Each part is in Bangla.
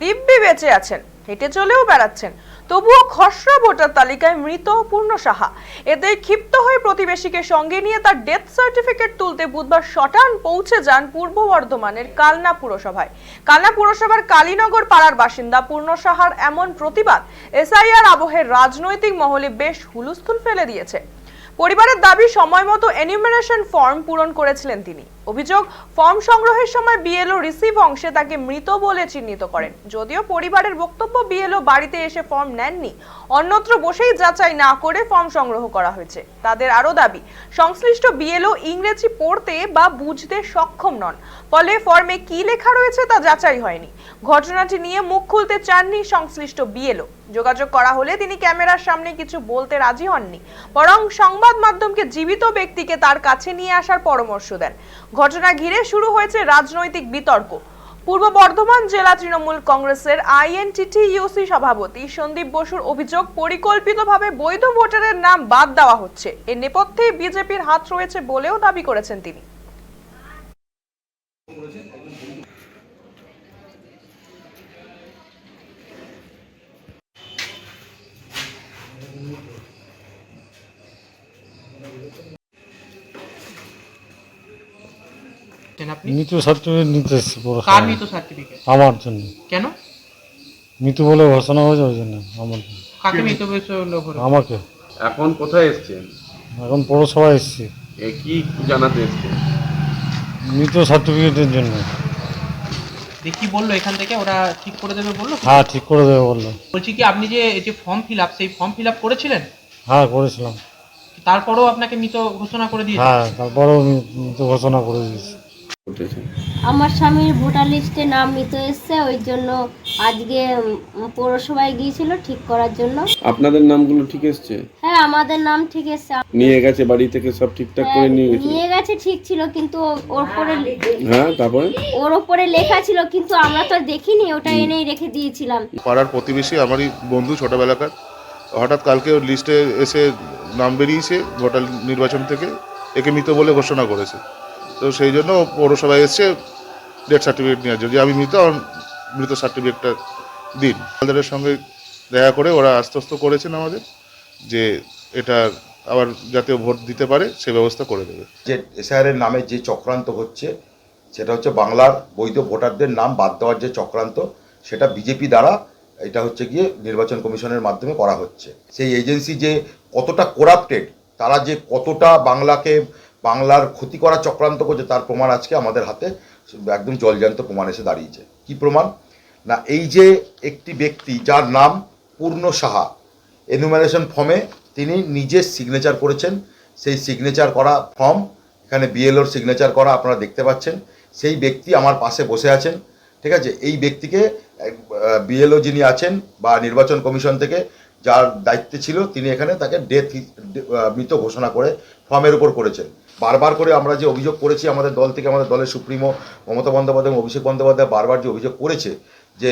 দিব্যি বেঁচে আছেন, হেঁটে চলেও বেড়াচ্ছেন। তবুও খসড়া ভোটার তালিকায় মৃত পূর্ণ সাহা। এতে ক্ষিপ্ত হয়ে প্রতিবেশীকে সঙ্গে নিয়ে তার ডেথ সার্টিফিকেট তুলতে বুধবার শটান পৌঁছে যান পূর্ব বর্ধমানের কালনা পুরসভায়। কালনা পুরসভার কালীনগর পাড়ার বাসিন্দা পূর্ণ সাহার এমন প্রতিবাদ এসআইআর আবহের রাজনৈতিক মহলে বেশ হুলস্থুল ফেলে দিয়েছে। পরিবারের দাবি সময় মতো এনিউমারেশন ফর্ম পূরণ করেছিলেন তিনি। অভিযোগ, ফর্ম সংগ্রহের সময় বিএলও রিসিভ অংশে তাকে মৃত বলে চিহ্নিত করেন। যদিও পরিবারের বক্তব্য, বিএলও বাড়িতে এসে ফর্ম নেননি। অন্যত্র বসেই যাচাই না করে ফর্ম সংগ্রহ করা হয়েছে। তাদের আরও দাবি, সংশ্লিষ্ট বিএলও ইংরেজি পড়তে বা বুঝতে সক্ষম নন। ফলে ফর্মে কি লেখা রয়েছে তা যাচাই হয়নি। ঘটনাটি নিয়ে মুখ খুলতে চাননি সংশ্লিষ্ট বিএলও। যোগাযোগ করা হলে তিনি ক্যামেরার সামনে কিছু বলতে রাজি হননি। বরং সংবাদ মাধ্যমকে জীবিত ব্যক্তিকে তার কাছে নিয়ে আসার পরামর্শ দেন। ঘটনা ঘিরে শুরু হয়েছে রাজনৈতিক বিতর্ক। পূর্ব বর্ধমান জেলা তৃণমূল কংগ্রেসের আইএনটিটি ইউসি সভাপতি সন্দীপ বসুর অভিযোগ, পরিকল্পিতভাবে বৈধ ভোটারের নাম বাদ দেওয়া হচ্ছে। এর নেপথ্যে বিজেপির হাত রয়েছে বলেও দাবি করেছেন তিনি। দেন আপনি? মৃত্যু সার্টিফিকেট নিতে এসেছি কার পৌরসভায় মৃত সার্টিফিকেট? আমার জন্য। কেন? মৃত্যু বলে ঘোষণা হয়েছে ওই জন্য আমার জন্য। কাকে মৃত লোক আমাকে। এখন কোথায় এসছেন? এখন পৌরসভায় এসেছি। এ কি জানাতে এসছেন? মৃত সার্টিফিকেটের জন্য। দিয়ে কি বলল এখান থেকে? ওরা ঠিক করে দেবে বলল? হ্যাঁ ঠিক করে দেবে বলল। বলছি কি আপনি যে এই যে ফর্ম ফিল আপ সেই ফর্ম ফিল আপ করেছিলেন? হ্যাঁ করেছিলাম। তারপরেও আপনাকে মৃত ঘোষণা করে দিয়েছে? হ্যাঁ তারপরেও মৃত ঘোষণা করে দিয়েছি। আমার স্বামীর ভোটার লিস্টে নাম নিতে এসছে ওই জন্য আজকে পৌরসভায় গিয়েছিল ঠিক করার জন্য। আপনাদের নামগুলো ঠিক এসছে? হ্যাঁ আমাদের নাম ঠিক এসছে। নিয়ে গেছে বাড়ি থেকে সব ঠিকঠাক করে নিয়ে গেছে? নিয়ে গেছে ঠিক ছিল কিন্তু ওর উপরে হ্যাঁ তারপরে? ওর উপরে লেখা ছিল কিন্তু আমরা তো আর দেখিনি ওটা এনেই রেখে দিয়েছিলাম। পাড়ার প্রতিবেশী আমারই বন্ধু ছোটবেলাকার হঠাৎ কালকে ওর লিস্টে এসে নাম বেরিয়েছে ভোটার নির্বাচন থেকে একে মৃত বলে ঘোষণা করেছে। তো সেই জন্য পৌরসভায় এসছে ডেথ সার্টিফিকেট নেওয়ার জন্য। যে আমি মৃত, আমার মৃত সার্টিফিকেটটা দিন। তাদের সঙ্গে দেখা করে ওরা আশ্বস্ত করেছেন আমাদের যে এটা আবার যাতে ভোট দিতে পারে, সে ব্যবস্থা করে দেবে। যে এসআইআরের নামে যে চক্রান্ত হচ্ছে, সেটা হচ্ছে বাংলার বৈধ ভোটারদের নাম বাদ দেওয়ার যে চক্রান্ত, সেটা বিজেপি দ্বারা এটা হচ্ছে গিয়ে নির্বাচন কমিশনের মাধ্যমে করা হচ্ছে। সেই এজেন্সি যে কতটা করাপ্টেড তারা যে কতটা বাংলাকে বাংলার ক্ষতি করা চক্রান্ত করছে, তার প্রমাণ আজকে আমাদের হাতে, একদম জলজান্ত প্রমাণ এসে দাঁড়িয়েছে। কি প্রমাণ? না, এই যে একটি ব্যক্তি যার নাম পূর্ণ সাহা এনুমারেশন ফর্মে তিনি নিজে সিগনেচার করেছেন। সেই সিগনেচার করা ফর্ম এখানে বিএলওর সিগনেচার করা আপনারা দেখতে পাচ্ছেন। সেই ব্যক্তি আমার পাশে বসে আছেন, ঠিক আছে? এই ব্যক্তিকে বিএলও যিনি আছেন বা নির্বাচন কমিশন থেকে যার দায়িত্বে ছিল, তিনি এখানে তাকে ডেথ মৃত ঘোষণা করে ফর্মের উপর করেছেন। বারবার করে আমরা যে অভিযোগ করেছি আমাদের দল থেকে, আমাদের দলের সুপ্রিমো মমতা বন্দ্যোপাধ্যায় এবং অভিষেক বন্দ্যোপাধ্যায় বারবার যে অভিযোগ করেছে যে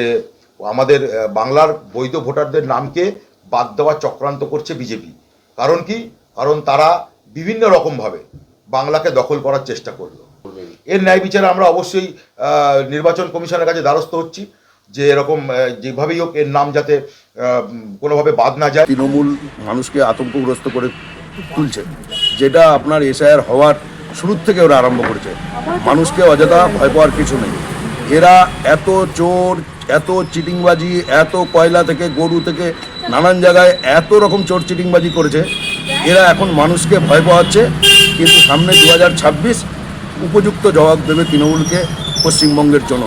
আমাদের বাংলার বৈধ ভোটারদের নামকে বাদ দেওয়ার চক্রান্ত করছে বিজেপি। কারণ কি? কারণ তারা বিভিন্ন রকমভাবে বাংলাকে দখল করার চেষ্টা করল। এর ন্যায় বিচারে আমরা অবশ্যই নির্বাচন কমিশনের কাছে দ্বারস্থ হচ্ছি যে এরকম যেভাবেই হোক এর নাম যাতে কোনোভাবে বাদ না যায়। তৃণমূল মানুষকে আতঙ্কগ্রস্ত করে তুলছে। যেটা আপনার এসআইআর হওয়ার শুরুর থেকে ওরা আরম্ভ করেছে। মানুষকে অযথা ভয় পাওয়ার কিছু নেই। এরা এত চোর, এত চিটিংবাজি, এত কয়লা থেকে, গরু থেকে, নানান জায়গায় এত রকম চোর চিটিংবাজি করেছে। এরা এখন মানুষকে ভয় পাওয়াচ্ছে। কিন্তু সামনে দু হাজার ছাব্বিশ উপযুক্ত জবাব দেবে তৃণমূলকে পশ্চিমবঙ্গের জন্য